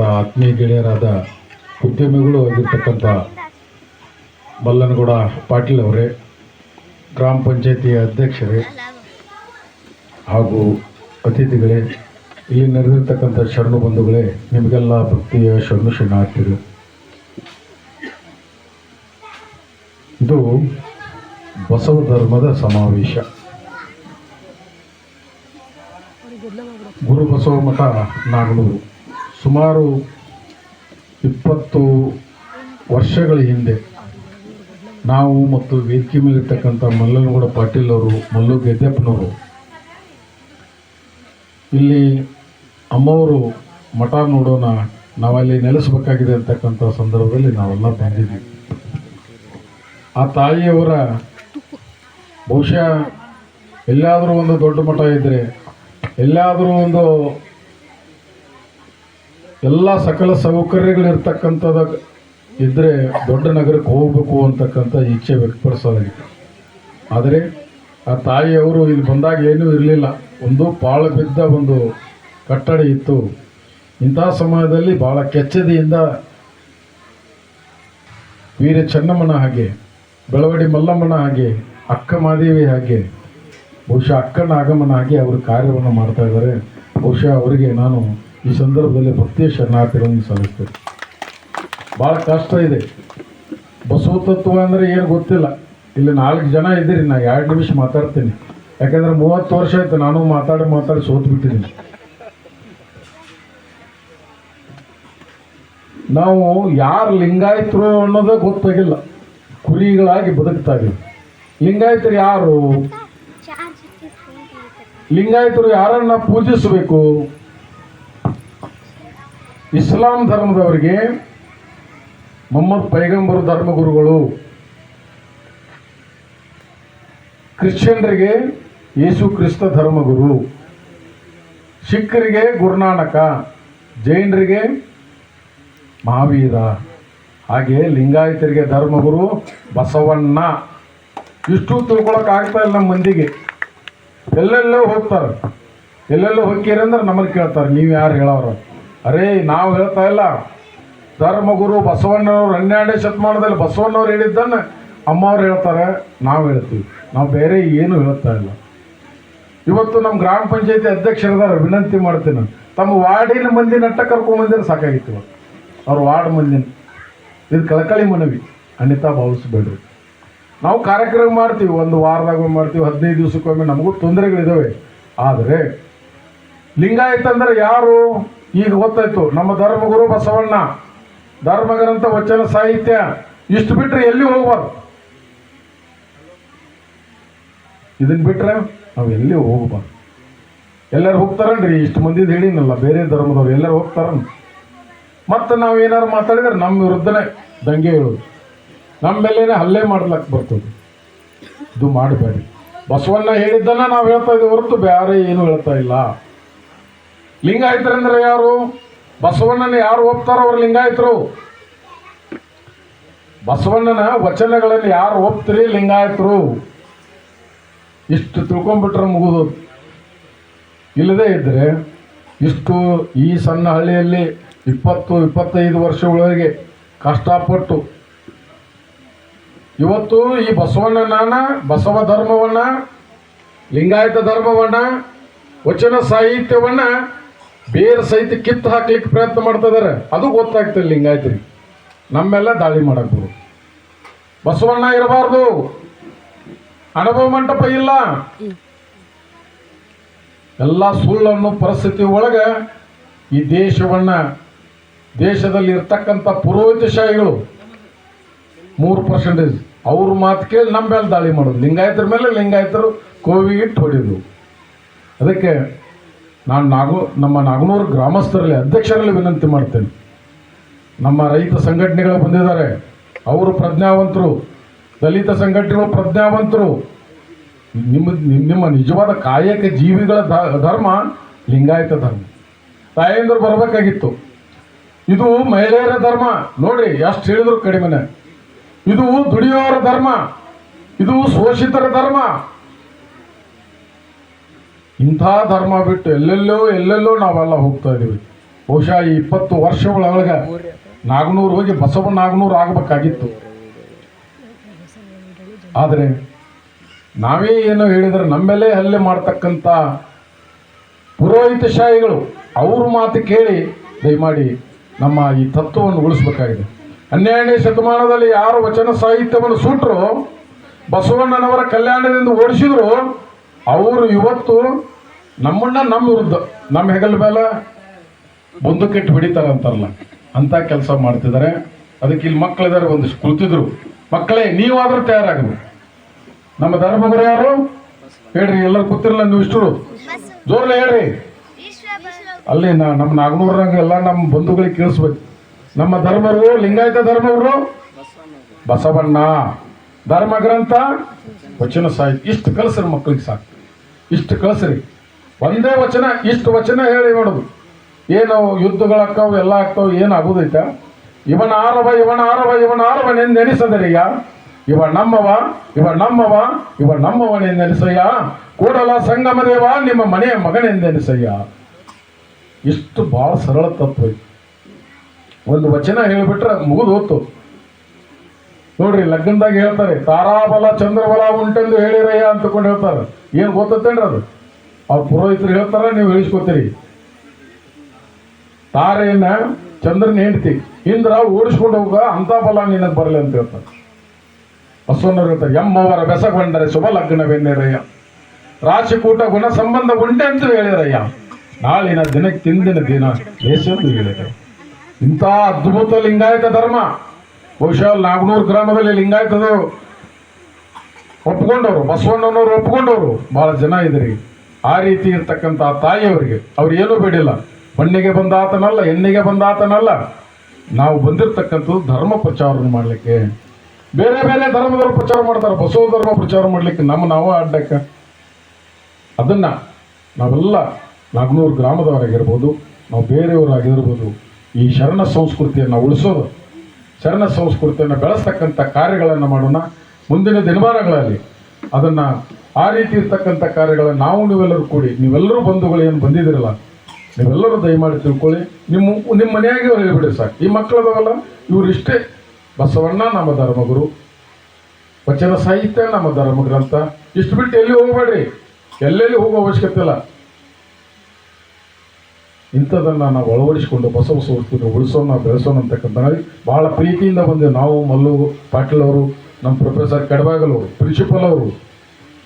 ಆತ್ಮೀಯ ಗೆಳೆಯರಾದ ಉದ್ಯಮಿಗಳು ಆಗಿರ್ತಕ್ಕಂಥ ಮಲ್ಲನಗೌಡ ಪಾಟೀಲ್ ಅವರೇ, ಗ್ರಾಮ ಪಂಚಾಯತಿ ಅಧ್ಯಕ್ಷರೇ ಹಾಗೂ ಅತಿಥಿಗಳೇ, ಇಲ್ಲಿ ನೆರೆದಿರ್ತಕ್ಕಂಥ ಶರಣು ಬಂಧುಗಳೇ, ನಿಮಗೆಲ್ಲ ಭಕ್ತಿಯ ಶರಣು ಶರಣಾರ್ಥಿಗಳು ಇದು ಬಸವ ಧರ್ಮದ ಸಮಾವೇಶ. ಗುರು ಬಸವ ಮಠ, ನಾಗನೂರು. ಸುಮಾರು ಇಪ್ಪತ್ತು ವರ್ಷಗಳ ಹಿಂದೆ ನಾವು ಮತ್ತು ವೇದಿಕೆ ಮೇಲಿರ್ತಕ್ಕಂಥ ಮಲ್ಲನಗೌಡ ಪಾಟೀಲ್ ಅವರು, ಮಲ್ಲು ಗೆದ್ದಪ್ಪನವರು, ಇಲ್ಲಿ ಅಮ್ಮವರು ಮಠ ನೋಡೋಣ, ನಾವಲ್ಲಿ ನೆಲೆಸಬೇಕಾಗಿದೆ ಅಂತಕ್ಕಂಥ ಸಂದರ್ಭದಲ್ಲಿ ನಾವೆಲ್ಲ ಬಂದಿದ್ವಿ ಆ ತಾಯಿಯವರ ಬಹುಶಃ ಎಲ್ಲಾದರೂ ಒಂದು ದೊಡ್ಡ ಮಠ ಇದ್ದರೆ ಎಲ್ಲಾದರೂ ಒಂದು ಎಲ್ಲ ಸಕಲ ಸೌಕರ್ಯಗಳಿರ್ತಕ್ಕಂಥದ್ದು ಇದ್ದರೆ ದೊಡ್ಡ ನಗರಕ್ಕೆ ಹೋಗಬೇಕು ಅಂತಕ್ಕಂಥ ಇಚ್ಛೆ ವ್ಯಕ್ತಪಡಿಸೋದಾಗಿತ್ತು. ಆದರೆ ಆ ತಾಯಿಯವರು ಇಲ್ಲಿ ಬಂದಾಗ ಏನೂ ಇರಲಿಲ್ಲ. ಒಂದು ಪಾಳು ಬಿದ್ದ ಒಂದು ಕಟ್ಟಡ ಇತ್ತು. ಇಂಥ ಸಮಯದಲ್ಲಿ ಭಾಳ ಕೆಚ್ಚದೆಯಿಂದ ವೀರ ಚೆನ್ನಮ್ಮನ ಹಾಗೆ, ಬೆಳವಡಿ ಮಲ್ಲಮ್ಮನ ಹಾಗೆ, ಅಕ್ಕ ಮಾದೇವಿ ಹಾಗೆ, ಬಹುಶಃ ಅಕ್ಕನ ಆಗಮನ ಹಾಗೆ ಅವರು ಕಾರ್ಯವನ್ನು ಮಾಡ್ತಾ ಇದ್ದಾರೆ. ಬಹುಶಃ ಅವರಿಗೆ ನಾನು ಈ ಸಂದರ್ಭದಲ್ಲಿ ಭಕ್ತಿಯ ಶರಣಾರ್ಥಿಗಳನ್ನು ಸಲ್ಲಿಸ್ತೇವೆ. ಭಾಳ ಕಷ್ಟ ಇದೆ. ಬಸವ ತತ್ವ ಅಂದರೆ ಏನು ಗೊತ್ತಿಲ್ಲ. ಇಲ್ಲಿ ನಾಲ್ಕು ಜನ ಇದ್ದೀರಿ, ನಾ ಎರಡು ನಿಮಿಷ ಮಾತಾಡ್ತೀನಿ. ಯಾಕಂದ್ರೆ ಮೂವತ್ತು ವರ್ಷ ಆಯ್ತು ನಾನು ಮಾತಾಡಿ ಮಾತಾಡಿ ಸೋತ್ಬಿಟ್ಟಿದ್ದೀನಿ ನಾವು ಯಾರು ಲಿಂಗಾಯತರು ಅನ್ನೋದೇ ಗೊತ್ತಾಗಿಲ್ಲ. ಕುರಿಗಳಾಗಿ ಬದುಕ್ತಾ ಇದ್ದೀವಿ. ಲಿಂಗಾಯತರು ಯಾರು? ಲಿಂಗಾಯತರು ಯಾರನ್ನ ಪೂಜಿಸಬೇಕು? ಇಸ್ಲಾಂ ಧರ್ಮದವರಿಗೆ ಮೊಹಮ್ಮದ್ ಪೈಗಂಬರ್ ಧರ್ಮಗುರುಗಳು, ಕ್ರಿಶ್ಚಿಯನ್ರಿಗೆ ಯೇಸು ಕ್ರಿಸ್ತ ಧರ್ಮಗುರು, ಸಿಖ್ಖರಿಗೆ ಗುರುನಾನಕ, ಜೈನರಿಗೆ ಮಹಾವೀರ, ಹಾಗೆ ಲಿಂಗಾಯತರಿಗೆ ಧರ್ಮಗುರು ಬಸವಣ್ಣ. ಇಷ್ಟು ತಿಳ್ಕೊಳಕ್ಕೆ ಆಗ್ತಾ ಇಲ್ಲ ನಮ್ಮ ಮಂದಿಗೆ. ಎಲ್ಲೆಲ್ಲೋ ಹೋಗ್ತಾರೆ. ಎಲ್ಲೆಲ್ಲೋ ಹೋಗ್ತೀರಿ ಅಂದ್ರೆ ನಮ್ಮನ್ನು ಕೇಳ್ತಾರೆ, ನೀವು ಯಾರು ಹೇಳೋರು ಅರೇ, ನಾವು ಹೇಳ್ತಾ ಇಲ್ಲ. ಧರ್ಮಗುರು ಬಸವಣ್ಣನವರು ಹನ್ನೆರಡನೇ ಶತಮಾನದಲ್ಲಿ ಬಸವಣ್ಣವ್ರು ಹೇಳಿದ್ದನ್ನು ಅಮ್ಮವ್ರು ಹೇಳ್ತಾರೆ, ನಾವು ಹೇಳ್ತೀವಿ. ನಾವು ಬೇರೆ ಏನು ಹೇಳ್ತಾ ಇಲ್ಲ. ಇವತ್ತು ನಮ್ಮ ಗ್ರಾಮ ಪಂಚಾಯತಿ ಅಧ್ಯಕ್ಷರದಾರ ವಿನಂತಿ ಮಾಡ್ತೀನಿ. ತಮ್ಮ ವಾರ್ಡಿನ ಮಂದಿ ನಟ್ಟ ಕರ್ಕೊಂಬಂದಿರ ಸಾಕಾಗಿತ್ತು ಇವತ್ತು ಅವ್ರ ವಾರ್ಡ್ ಮಂದಿನ. ಇದು ಕಳಕಳಿ ಮನವಿ. ಅನಿತಾ ಭಾವಿಸ್ಬೇಡ್ರಿ. ನಾವು ಕಾರ್ಯಕ್ರಮ ಮಾಡ್ತೀವಿ, ಒಂದು ವಾರದಾಗ ಮಾಡ್ತೀವಿ, ಹದಿನೈದು ದಿವಸಕ್ಕೊಮ್ಮೆ ನಮಗೂ ತೊಂದರೆಗಳಿದ್ದಾವೆ ಆದರೆ, ಲಿಂಗಾಯತ ಅಂದರೆ ಯಾರು? ಈಗ ಗೊತ್ತಾಯ್ತು, ನಮ್ಮ ಧರ್ಮಗುರು ಬಸವಣ್ಣ, ಧರ್ಮಗ್ರಂಥ ವಚನ ಸಾಹಿತ್ಯ ಇಷ್ಟು ಬಿಟ್ಟರೆ ಎಲ್ಲಿ ಹೋಗ್ಬಾರ್ದು? ಇದನ್ನು ಬಿಟ್ರೆ ನಾವು ಎಲ್ಲಿ ಹೋಗ್ಬಾರ್ದು? ಎಲ್ಲರೂ ಹೋಗ್ತಾರನ್ರಿ? ಇಷ್ಟು ಮಂದಿದು ಹೇಳಿನಲ್ಲ ಬೇರೆ ಧರ್ಮದವ್ರು ಎಲ್ಲರೂ ಹೋಗ್ತಾರ ಮತ್ತೆ ನಾವು ಏನಾರು ಮಾತಾಡಿದ್ರೆ ನಮ್ಮ ವಿರುದ್ಧನೇ ದಂಗೆ ಹೇಳೋದು ನಮ್ಮ ಮೇಲೇನೆ ಹಲ್ಲೆ ಮಾಡ್ಲಕ್ಕೆ ಬರ್ತದೆ. ಇದು ಮಾಡಬೇಡಿ. ಬಸವಣ್ಣ ಹೇಳಿದ್ದನ್ನ ನಾವು ಹೇಳ್ತಾ ಇದ್ದೀವಿ ಹೊರತು ಬೇರೆ ಏನು ಹೇಳ್ತಾ ಇಲ್ಲ. ಲಿಂಗಾಯತರಂದ್ರೆ ಯಾರು? ಬಸವಣ್ಣನ ಯಾರು ಒಪ್ತಾರೋ ಅವ್ರು ಲಿಂಗಾಯತರು? ಬಸವಣ್ಣನ ವಚನಗಳನ್ನು ಯಾರು ಒಪ್ತೀರಿ ಲಿಂಗಾಯತರು? ಇಷ್ಟು ತಿಳ್ಕೊಂಬಿಟ್ರೆ ಮುಗಿದು. ಇಲ್ಲದೇ ಇದ್ದರೆ ಇಷ್ಟು ಈ ಸಣ್ಣ ಹಳ್ಳಿಯಲ್ಲಿ ಇಪ್ಪತ್ತು, ಇಪ್ಪತ್ತೈದು ವರ್ಷಗಳವರೆಗೆ ಕಷ್ಟಪಟ್ಟು ಇವತ್ತು ಈ ಬಸವಣ್ಣನ ಬಸವ ಧರ್ಮವನ್ನ, ಲಿಂಗಾಯತ ಧರ್ಮವನ್ನ, ವಚನ ಸಾಹಿತ್ಯವನ್ನ ಬೇರೆ ಸಹಿತ ಕಿತ್ತು ಹಾಕ್ಲಿಕ್ಕೆ ಪ್ರಯತ್ನ ಮಾಡ್ತಾ ಇದಾರೆ ಅದು ಗೊತ್ತಾಗ್ತಿಲ್ಲ ಲಿಂಗಾಯತರಿಗೆ. ನಮ್ಮೆಲ್ಲ ದಾಳಿ ಮಾಡಬಹುದು ಬಸವಣ್ಣ ಇರಬಾರ್ದು. ಅನುಭವ ಮಂಟಪ ಇಲ್ಲ. ಎಲ್ಲ ಸುಳ್ಳನ್ನು ಪರಿಸ್ಥಿತಿ ಒಳಗೆ ಈ ದೇಶವನ್ನ ದೇಶದಲ್ಲಿ ಇರ್ತಕ್ಕಂಥ ಪುರೋಹಿತಶಾಹಿಗಳು ಮೂರು ಪರ್ಸೆಂಟೇಜ್ ಅವ್ರ ಮಾತು ಕೇಳಿ ನಮ್ಮ ಮೇಲೆ ದಾಳಿ ಮಾಡೋದು. ಲಿಂಗಾಯತರ ಮೇಲೆ ಲಿಂಗಾಯತರು ಕೋವಿ ಇಟ್ಟು ಹೊಡೆಯೋದು. ಅದಕ್ಕೆ ನಾನು ನಾಗು, ನಮ್ಮ ನಾಗನೂರು ಗ್ರಾಮಸ್ಥರಲ್ಲಿ ಅಧ್ಯಕ್ಷರಲ್ಲಿ ವಿನಂತಿ ಮಾಡ್ತೇನೆ. ನಮ್ಮ ರೈತ ಸಂಘಟನೆಗಳು ಬಂದಿದ್ದಾರೆ. ಅವರು ಪ್ರಜ್ಞಾವಂತರು. ದಲಿತ ಸಂಘಟನೆಗಳು ಪ್ರಜ್ಞಾವಂತರು. ನಿಮ್ಮ, ನಿಮ್ಮ- ನಿಜವಾದ ಕಾಯಕ ಜೀವಿಗಳ ಧರ್ಮ ಲಿಂಗಾಯತ ಧರ್ಮ. ತಾಯಂದ್ರು ಬರಬೇಕಾಗಿತ್ತು. ಇದು ಮಹಿಳೆಯರ ಧರ್ಮ. ನೋಡಿ ಎಷ್ಟು ಹೇಳಿದ್ರು ಕಡಿಮೆನೆ. ಇದು ದುಡಿಯೋರ ಧರ್ಮ. ಇದು ಶೋಷಿತರ ಧರ್ಮ. ಇಂಥ ಧರ್ಮ ಬಿಟ್ಟು ಎಲ್ಲೆಲ್ಲೋ ಎಲ್ಲೆಲ್ಲೋ ನಾವೆಲ್ಲ ಹೋಗ್ತಾ ಇದೀವಿ. ಬಹುಶಃ ಈ ಇಪ್ಪತ್ತು ವರ್ಷಗಳೊಳಗೆ ನಾಗನೂರು ಹೋಗಿ ಬಸವ ನಾಗನೂರು ಆಗಬೇಕಾಗಿತ್ತು. ಆದರೆ ನಾವೇ ಏನೋ ಹೇಳಿದರೆ ನಮ್ಮೆಲ್ಲೇ ಹಲ್ಲೆ ಮಾಡ್ತಕ್ಕಂಥ ಪುರೋಹಿತಶಾಹಿಗಳು ಅವ್ರ ಮಾತು ಕೇಳಿ ದಯಮಾಡಿ ನಮ್ಮ ಈ ತತ್ವವನ್ನು ಉಳಿಸ್ಬೇಕಾಗಿದೆ. ಹನ್ನೆರಡನೇ ಶತಮಾನದಲ್ಲಿ ಯಾರು ವಚನ ಸಾಹಿತ್ಯವನ್ನು ಸುಟ್ಟರು ಬಸವಣ್ಣನವರ ಕಲ್ಯಾಣದಿಂದ ಓಡಿಸಿದ್ರು, ಅವರು ಇವತ್ತು ನಮ್ಮನ್ನ ನಮ್ಮ ವಿರುದ್ಧ. ನಮ್ಮ ಹೆಗಲ ಮೇಲೆ ಬಂದುಕೆಟ್ಟು ಹಿಡಿತಾರೆ ಅಂತಾರಲ್ಲ. ಅಂತ ಕೆಲಸ ಮಾಡ್ತಿದ್ದಾರೆ. ಅದಕ್ಕೆ ಇಲ್ಲಿ ಮಕ್ಕಳಿದ್ದಾರೆ ಒಂದಿಷ್ಟು ಕುಳಿತಿದ್ರು. ಮಕ್ಕಳೇ, ನೀವಾದರೂ ತಯಾರಾಗಬೇಕು. ನಮ್ಮ ಧರ್ಮಗುರು ಯಾರು? ಹೇಳ್ರಿ, ಎಲ್ಲರೂ ಕೂತಿರಲ್ಲ ನೀವು ಇಷ್ಟು ಜೋರ್ಲೆ ಹೇಳ್ರಿ. ಅಲ್ಲಿ ನಮ್ಮ ನಾಗನೂರಾಗ ಎಲ್ಲ ನಮ್ಮ ಬಂಧುಗಳಿಗೆ ಕೇಳಿಸ್ಬೇಕು. ನಮ್ಮ ಧರ್ಮರು, ಲಿಂಗಾಯತ ಧರ್ಮವರು? ಬಸವಣ್ಣ. ಧರ್ಮ ಗ್ರಂಥ? ವಚನ ಸಾಹಿತ್ಯ. ಇಷ್ಟು ಕಳಿಸ್ರಿ ಮಕ್ಕಳಿಗೆ ಸಾಕು. ಇಷ್ಟು ಕಲಿಸ್ರಿ ಒಂದೇ ವಚನ, ಇಷ್ಟು ವಚನ ಹೇಳಿ ನೋಡೋದು. ಏನು ಯುದ್ಧಗಳಾಗ್ತಾವೆ ಎಲ್ಲ ಆಗ್ತಾವೆ, ಏನು ಆಗುದೈತ ಇವನ ಆರವ ಇವನ ಆರವ, ಇವನ ಆರವನೆಂದೆನಿಸದರಿಯ ಇವ ನಮ್ಮವ ಇವ ನಮ್ಮವ, ಇವ ನಮ್ಮವನೆಂದೆನಿಸಯ್ಯ ಕೂಡಲ ಸಂಗಮದೇವ ನಿಮ್ಮ ಮನೆಯ ಮಗನೆಂದೆನಿಸಯ್ಯ ಇಷ್ಟು ಭಾಳ ಸರಳ ತತ್ವ ಒಂದು ವಚನ ಹೇಳಿಬಿಟ್ರೆ ಮುಗಿದು ಹೋತು. ನೋಡ್ರಿ, ಲಗ್ನದಾಗ ಹೇಳ್ತಾರೆ, ತಾರಾಬಲ ಚಂದ್ರಬಲ ಉಂಟೆಂದು ಹೇಳಿರಯ್ಯ ಅಂತಕೊಂಡು ಹೇಳ್ತಾರೆ. ಏನು ಗೊತ್ತೇನ್ರಿ ಅದು? ಅವ್ರ ಪುರೋಹಿತರು ಹೇಳ್ತಾರ, ನೀವು ಇಳಿಸ್ಕೊತೀರಿ. ತಾರೆಯನ್ನ ಚಂದ್ರನ ಹೆಂಡತಿ, ಇಂದ್ರ ಓಡಿಸ್ಕೊಂಡು ಹೋಗ ಅಂತ ಬಲ ನಿನಗೆ ಬರಲಿ ಅಂತ ಹೇಳ್ತಾರೆ. ಬಸವಣ್ಣವ್ರು ಹೇಳ್ತಾರೆ ಎಮ್ಮವರ ಬೆಸಗೊಂಡರೆ ಶುಭ ಲಗ್ನವೆನ್ನಿರಯ್ಯ. ರಾಶಿಕೂಟ ಗುಣ ಸಂಬಂಧ ಉಂಟೆ ಅಂತ ಹೇಳಿರಯ್ಯ. ನಾಳಿನ ದಿನಕ್ಕೆ ತಿಂದಿನ ದಿನ ದೇಶಎಂದು ಹೇಳಿದೆ. ಇಂಥ ಅದ್ಭುತ ಲಿಂಗಾಯತ ಧರ್ಮ. ಬಹುಶಃ ನಾಗನೂರು ಗ್ರಾಮದಲ್ಲಿ ಲಿಂಗಾಯತದು ಒಪ್ಕೊಂಡವರು, ಬಸವಣ್ಣನವರು ಒಪ್ಕೊಂಡವರು. ಬಹಳ ಜನ ಇದ್ರಿ. ಆ ರೀತಿ ಇರ್ತಕ್ಕಂಥ ತಾಯಿಯವರಿಗೆ ಅವ್ರು ಏನೂ ಬಿಡಿಲ್ಲ. ಮಣ್ಣಿಗೆ ಬಂದ ಆತನಲ್ಲ ಎಣ್ಣಿಗೆ ಬಂದ ಆತನಲ್ಲ. ನಾವು ಬಂದಿರತಕ್ಕಂಥದ್ದು ಧರ್ಮ ಪ್ರಚಾರವನ್ನು ಮಾಡಲಿಕ್ಕೆ. ಬೇರೆ ಬೇರೆ ಧರ್ಮದವರು ಪ್ರಚಾರ ಮಾಡ್ತಾರೆ. ಬಸವ ಧರ್ಮ ಪ್ರಚಾರ ಮಾಡಲಿಕ್ಕೆ ನಮ್ಮ ನಾವು ಅಡ್ಡಕ್ಕೆ. ಅದನ್ನ ನಾವೆಲ್ಲ ನಾಗ್ನೂರು ಗ್ರಾಮದವರಾಗಿರ್ಬೋದು ನಾವು ಬೇರೆಯವರಾಗಿರ್ಬೋದು ಈ ಶರಣ ಸಂಸ್ಕೃತಿಯನ್ನು ಉಳಿಸೋದು, ಶರಣ ಸಂಸ್ಕೃತಿಯನ್ನು ಬೆಳೆಸ್ತಕ್ಕಂಥ ಕಾರ್ಯಗಳನ್ನು ಮಾಡೋಣ. ಮುಂದಿನ ದಿನಮಾನಗಳಲ್ಲಿ ಅದನ್ನು ಆ ರೀತಿ ಇರ್ತಕ್ಕಂಥ ಕಾರ್ಯಗಳನ್ನು ನಾವು ನೀವೆಲ್ಲರೂ ಕೂಡಿ, ನೀವೆಲ್ಲರೂ ಬಂಧುಗಳು ಏನು ಬಂದಿದ್ದೀರಲ್ಲ, ನೀವೆಲ್ಲರೂ ದಯಮಾಡಿ ತಿಳ್ಕೊಳ್ಳಿ. ನಿಮ್ಮ ನಿಮ್ಮ ಮನೆಯಾಗೆ ಹೇಳಿಬಿಡಿ ಸಾಕು. ಈ ಮಕ್ಕಳದವಲ್ಲ ಇವರು ಇಷ್ಟೇ. ಬಸವಣ್ಣ ನಮ್ಮ ಧರ್ಮಗುರು, ವಚನ ಸಾಹಿತ್ಯ ನಮ್ಮ ಧರ್ಮ ಗ್ರಂಥ ಇಷ್ಟು ಬಿಟ್ಟು ಎಲ್ಲಿ ಹೋಗಬೇಡ್ರಿ? ಎಲ್ಲೆಲ್ಲಿ ಹೋಗೋ ಅವಶ್ಯಕತೆ ಇಲ್ಲ. ಇಂಥದನ್ನು ನಾವು ಅಳವಡಿಸಿಕೊಂಡು ಬಸವ ಸಂಸ್ಕೃತಿ ಉಳಿಸೋಣ, ಬೆಳೆಸೋಣ ಅಂತಕ್ಕಂಥ ಬಹಳ ಪ್ರೀತಿಯಿಂದ ಬಂದೆ ನಾವು ಮಲ್ಲು, ಪಾಟೀಲ್ ಅವರು ನಮ್ಮ ಪ್ರೊಫೆಸರ್ ಕಡವಾಗಲು ಪ್ರಿನ್ಸಿಪಲ್ ಅವರು,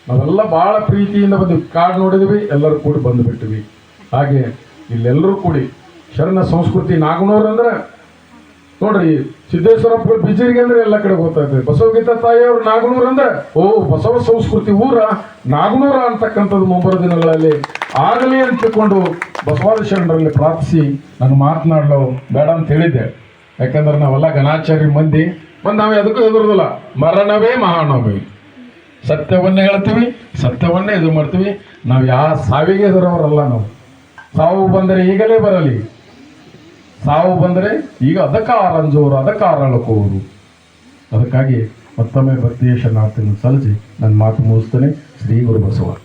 ನಾವೆಲ್ಲ ಭಾಳ ಪ್ರೀತಿಯಿಂದ ಬಂದು ಕಾರ್ಡ್ ನೋಡಿದ್ವಿ, ಎಲ್ಲರೂ ಕೂಡಿ ಬಂದುಬಿಟ್ಟಿವಿ ಹಾಗೆ ಇಲ್ಲೆಲ್ಲರೂ ಕೂಡಿ ಶರಣ ಸಂಸ್ಕೃತಿ ನಾಗನೂರು ಅಂದ್ರೆ, ನೋಡ್ರಿ ಸಿದ್ದೇಶ್ವರಪ್ಪ ಬಿಜಿರಿಗೆ ಅಂದ್ರೆ ಎಲ್ಲ ಕಡೆ ಗೊತ್ತಾಗ್ತದೆ ಬಸವಗೀತ ತಾಯಿಯವರು ನಾಗನೂರು ಅಂದ್ರೆ, ಓ, ಬಸವ ಸಂಸ್ಕೃತಿ ಊರ ನಾಗನೂರ ಅಂತಕ್ಕಂಥದ್ದು ಮುಂಬರುವ ದಿನಗಳಲ್ಲಿ ಆಗಲಿ ಅಂತ ತಿಳ್ಕೊಂಡು ಬಸವಾದ ಶರಣರಲ್ಲಿ ಪ್ರಾರ್ಥಿಸಿ ನಾನು ಮಾತನಾಡಲು ಬೇಡ ಅಂತ ಹೇಳಿದ್ದೆ. ಯಾಕಂದ್ರೆ ನಾವೆಲ್ಲ ಘನಾಚಾರ್ಯ ಮಂದಿ. ಮತ್ತು ನಾವು ಎದಕ್ಕೂ ಎದುರುದಿಲ್ಲ ಮರಣವೇ ಮಹಾನವಮಿ. ಸತ್ಯವನ್ನೇ ಹೇಳ್ತೀವಿ, ಸತ್ಯವನ್ನೇ ಇದು ಮಾಡ್ತೀವಿ. ನಾವು ಯಾವ ಸಾವಿಗೆ ಹೆದರೋರಲ್ಲ ನಾವು. ಸಾವು ಬಂದರೆ ಈಗಲೇ ಬರಲಿ. ಸಾವು ಬಂದರೆ ಈಗ ಅದಕ್ಕೆ ಆರಂಜೋರು ಅದಕ್ಕೆ ಆರಳಕೋರು ಅದಕ್ಕಾಗಿ ಮತ್ತೊಮ್ಮೆ ಭಕ್ತಿಯ ಶರಣಾರ್ಥಿಯನ್ನು ಸಲ್ಲಿಸಿ ನನ್ನ ಮಾತು ಮುಗಿಸ್ತೇನೆ. ಶ್ರೀ ಗುರು ಬಸವ.